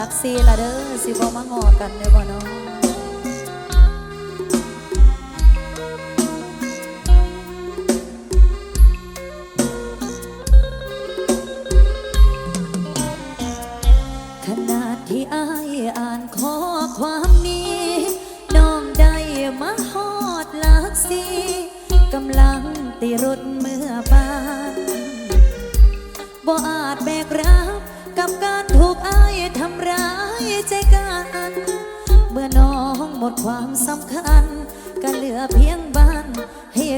ลักซีละเด้อสิบ่มางอกันเด้อบ่เนาะ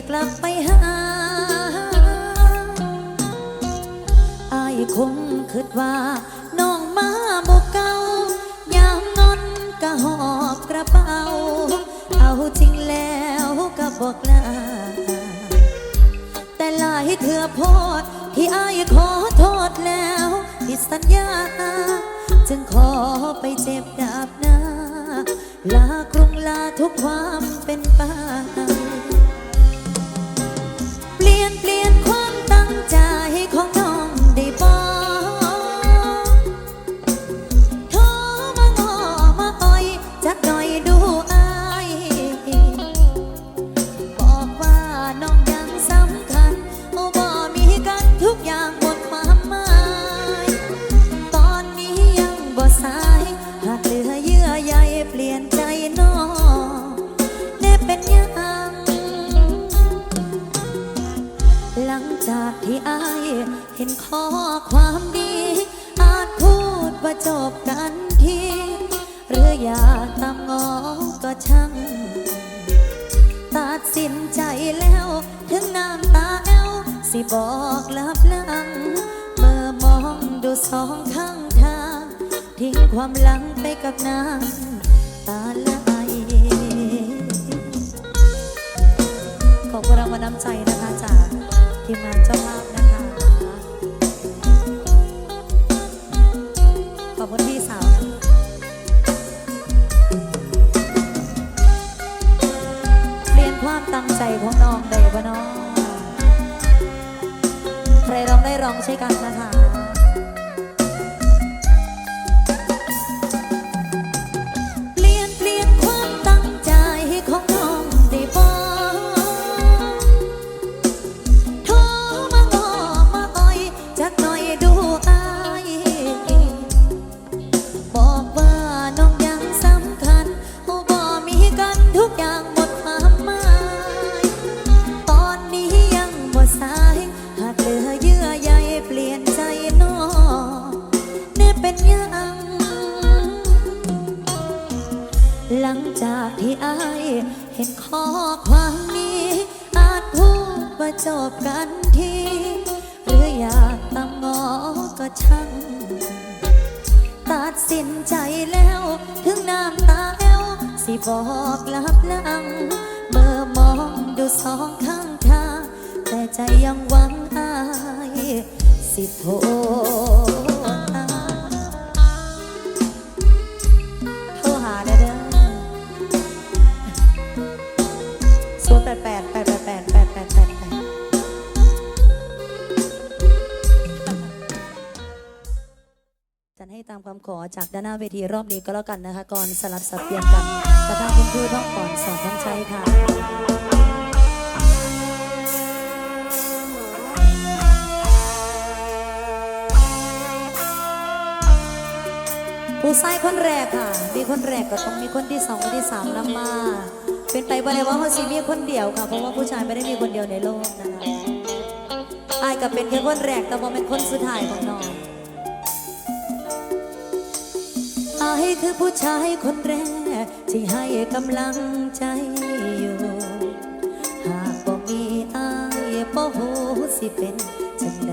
กลับไปหาอายคงคิดว่าน้องมาหมกเก่ายามนอนก็หอบกระเป๋า เอาจริงแล้วก็บอกลาแต่หลายเถื่อโพดที่อายขอโทษแล้วผิดสัญญา จึงขอไปเจ็บดาบหน้าลากรุงลาทุกความเป็นไป เปลี่ยนความตั้งใจของเธอ ว่าจบกันทีหรืออยากตามงอก็ช่าง ตัดสินใจแล้ว ถึงน้ำตาแอวสิบอกลับลัง เมื่อมองดูสองข้างทาง ทิ้งความหลังไปกับน้ำตาไหลขอบคุณรางวัลน้ำใจนะคะจากทีมงานเจ้าภาพนะ เห็นข้อความนี้ อาจพูดว่าจบกันที หรืออยากตามงอก็ช่าง ตัดสินใจแล้ว ถึงน้ำตาแอวสิบอกลับหลัง เมื่อมองดูสองข้างทาง แต่ใจยังหวังอาย สิโทร ตามคำขอจากด้านหน้าเวทีรอบนี้ก็แล้วกันนะคะก่อนสลับสับเปลี่ยนกันกระทั่งคุณครูต้องก่อนสอนทั้งใจค่ะผู้ชายคนแรกค่ะ มีคนแรกก็ต้องมีคนที่สองคนที่สามนำมา เป็นไปบ่ได้ว่าเขาสิมีคนเดียวค่ะ เพราะว่าผู้ชายไม่ได้มีคนเดียวในโลกนะคะอายก็เป็นแค่คนแรกแต่ว่าเป็นคนสุดท้ายของน้อง คือผู้ชายคนแรก ที่ให้กำลังใจอยู่ หากบ่มีอายบ่ฮู้สิเป็นจังใด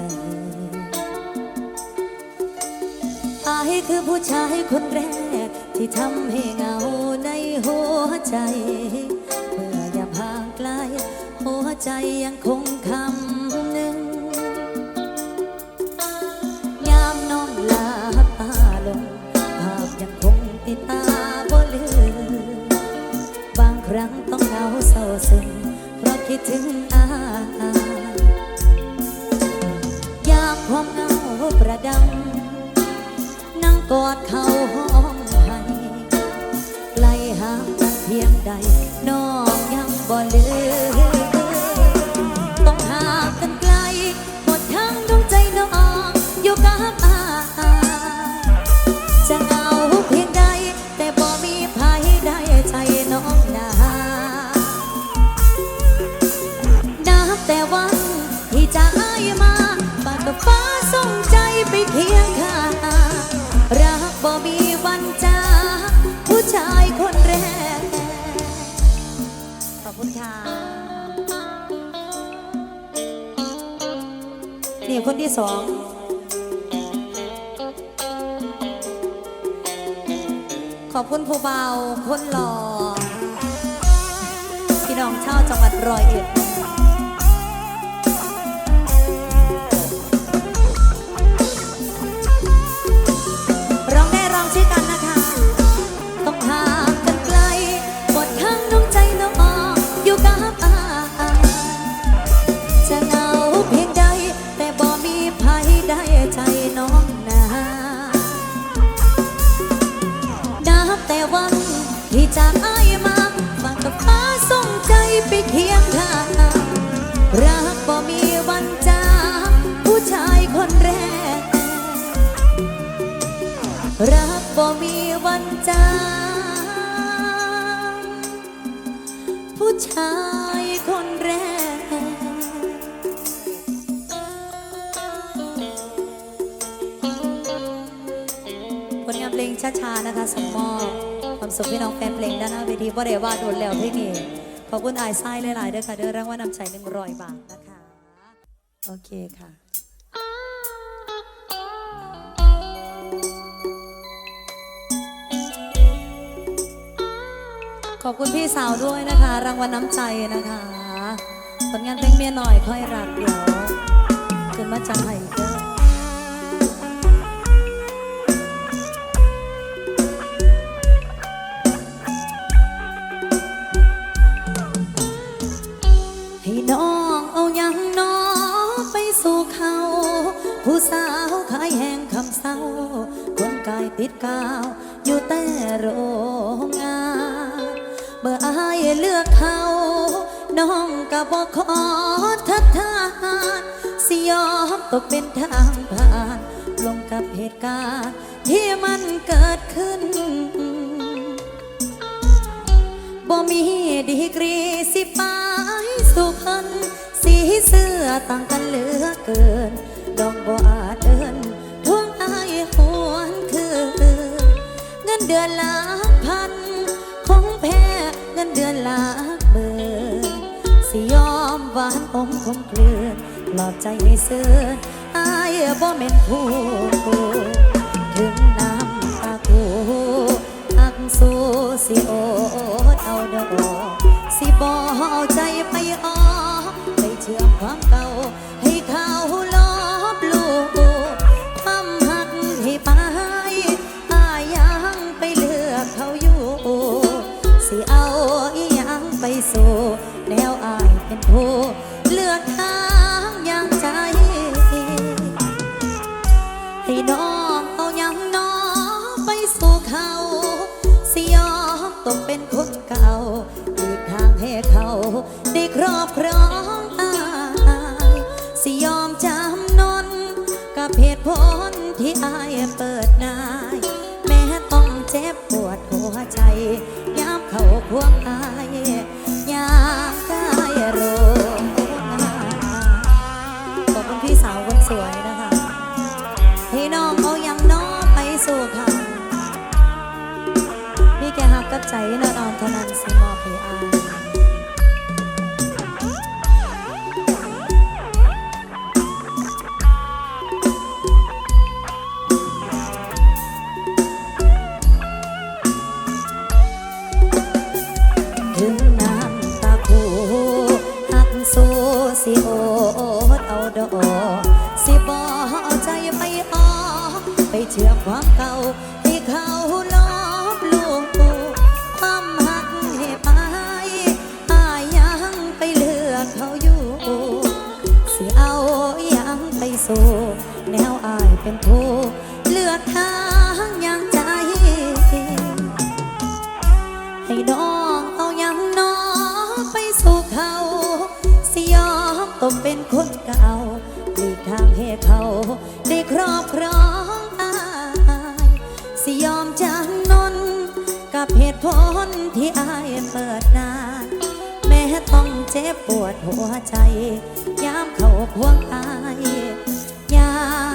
อายคือผู้ชายคนแรก ที่ทำให้เหงาในหัวใจ เมื่อยามห่างไกล หัวใจยังคงคำ ติตาบ่ลืมบางครั้งต้องเหงาเศร้าซึมเพราะคิดถึงอายยามความเหงาประดัง นั่งกอดเขาห้องให้ไกลห่างกันเพียงใดน้องยังบ่ลืม คนแรก ขอบคุณค่ะ นี่คนที่สองขอบคุณผู้เบาคนหล่อพี่น้องชาวจังหวัดร้อยเอ็ด มีวันจางผู้ชายคนแรก ผลงานเพลงช้าๆ นะคะสมมอบความสุขพี่น้องแฟนเพลงด้านหน้าเวทีบ่ได้ว่าโดนแล้วพลงนี้ขอบคุณอายไส้หลายๆด้วยค่ะเด้อรางวัลนำใจหนึ่งร้อยบาทนะคะ โอเคค่ะ ขอบคุณพี่สาวด้วยนะคะ รางวัลน้ำใจนะคะ ผลงานเพลงเมียหน่อยค่อยรักเดี๋ยวขึ้นมาจังไห้เด้ บอกขอทัดทานสิยอมตกเป็นทางผ่าน ลงกับเหตุการณ์ที่มันเกิดขึ้น บ่มีดีกรีสิปายสุพรรณสีเสื้อต่างกันเหลือเกิน ดองบ่อาจเดินทวงอายหวนคืนเงินเดือนลักพัน คงแพ้เงินเดือนลัก มคมเกลือหลอบใจให้เสื่ออายบ่เม็นผู้ถึงน้ำตาคูอักสู้สิโอดเอาดอกสิบ่เอาใจไปอ้อไปเชื่อมความเก่า เขาได้ครอบครองอายสิยอมจำนนกับเหตุผลที่อายเปิดหน้า สิบอเอาใจไปออไปเชื่อความเก่าที่เขาลอบลูกความหักให้ไปอายังไปเลือกเขาอยู่ สิเอาอยังไปสู่แนวอายเป็นผู้ คนที่อายเปิดน้าแม้ต้องเจ็บปวดหัวใจ ยามเขาพวงอายยาม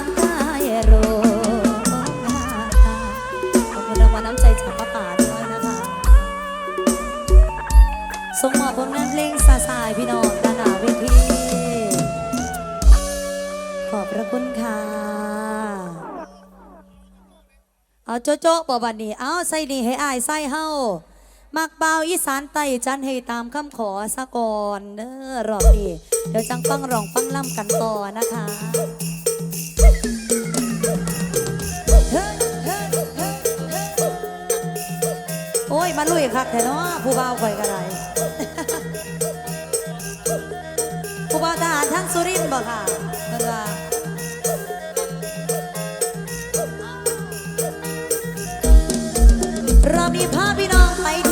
อาโจโจ้ปอบันนี้เอาใส่นี่ให้อายใส่เฮามักเบาอีสานไตจันให้ตามคำขอสะก่อนเด้อรอบนี้เดี๋ยวจังฟังร้องฟังล่ำกันต่อนะคะโอ้ยมาลุยคักแท้เนาะผู้บ่าวข่อยกระไรผู้บ่าวทหารทั้งสุรินทร์บ่ค่ะเ भावी ना आई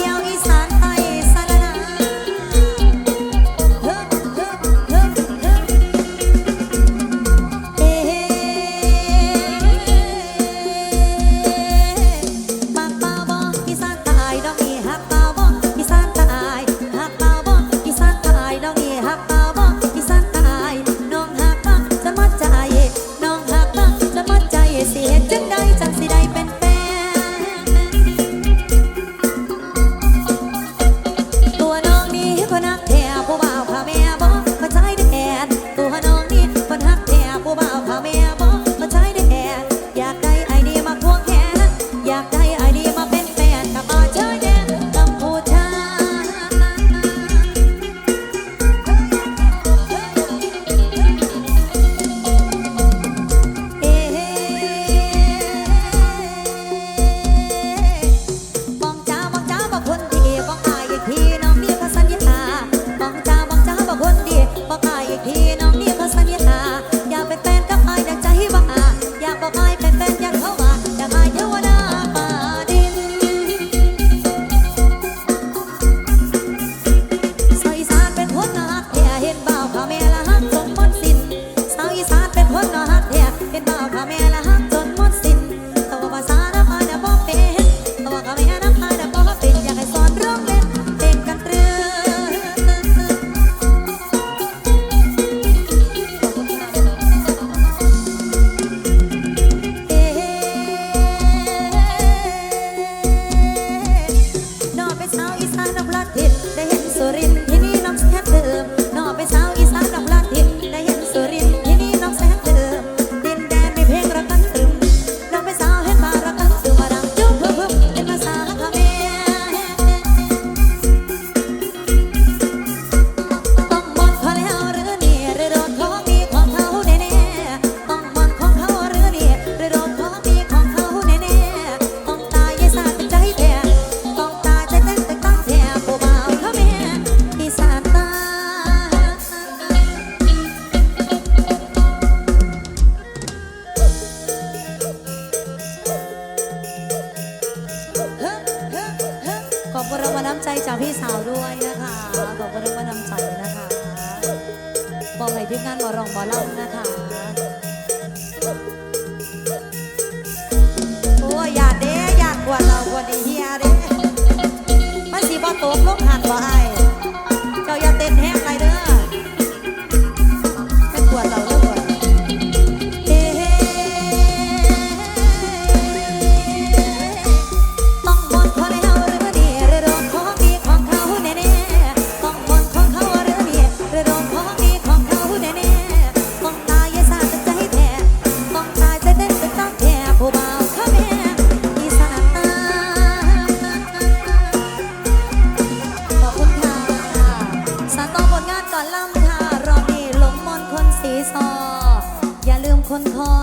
คุณรางวัลน้ำใจจากพี่สาวด้วยนะคะ ขอบคุณรางวัลน้ำใจนะคะบอกให้ที่งานบอรองบอเล่านะคะโอ้อยากเด้อยากกว่าเรากว่าดีเฮียเด้มันสีบอตกลงหันบ่ไอ อนลำค่ารอนี่ลงมอนคนสีซอ อย่าลืมคนคอ